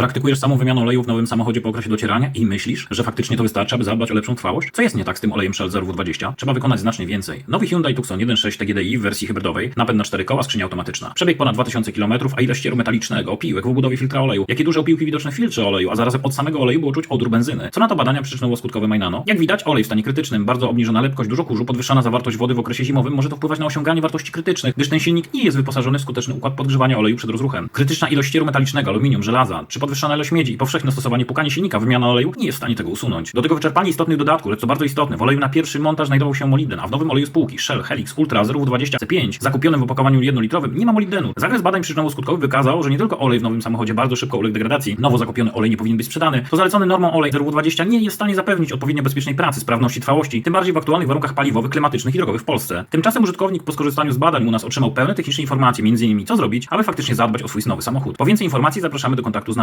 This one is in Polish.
Praktykujesz samą wymianę oleju w nowym samochodzie po okresie docierania i myślisz, że faktycznie to wystarczy, aby zadbać o lepszą trwałość? Co jest nie tak z tym olejem Shell ZRW20? Trzeba wykonać znacznie więcej. Nowy Hyundai Tucson 1.6 TGDI w wersji hybrydowej, napęd na 4 koła, skrzynia automatyczna. Przebieg ponad 2000 km, a ile ścieru metalicznego, opiłek w obudowie filtra oleju. Jakie duże opiłki widoczne w filtrze oleju, a zarazem od samego oleju było czuć odór benzyny. Co na to badania przyczynowo-skutkowe Mainano? Jak widać, olej w stanie krytycznym, bardzo obniżona lepkość, dużo kurzu, podwyższona zawartość wody w okresie zimowym może to wpływać na osiąganie wartości krytycznych, gdyż ten silnik nie jest wyposażony w skuteczny układ podgrzewania oleju przed rozruchem. Krytyczna ilość ścieru metalicznego, aluminium, żelaza, czy podwyższona ilość miedzi i powszechne stosowanie pukania silnika, wymiana oleju nie jest w stanie tego usunąć. Do tego wyczerpanie istotnych dodatków, lecz co bardzo istotne, w oleju na pierwszy montaż znajdował się molibden, a w nowym oleju spółki Shell Helix Ultra 0W20C5 zakupionym w opakowaniu jednolitrowym nie ma molibdenu. Zakres badań przyczynowo-skutkowych wykazał, że nie tylko olej w nowym samochodzie bardzo szybko uległ degradacji, nowo zakupiony olej nie powinien być sprzedany, to zalecony normą olej 0W20 nie jest w stanie zapewnić odpowiednio bezpiecznej pracy, sprawności trwałości, tym bardziej w aktualnych warunkach paliwowych, klimatycznych i drogowych w Polsce. Tymczasem użytkownik po skorzystaniu z badań u nas otrzymał pełne techniczne informacje, m.in. co zrobić, aby faktycznie zadbać o swój nowy samochód. Po więcej informacji zapraszamy do kontaktu z nami.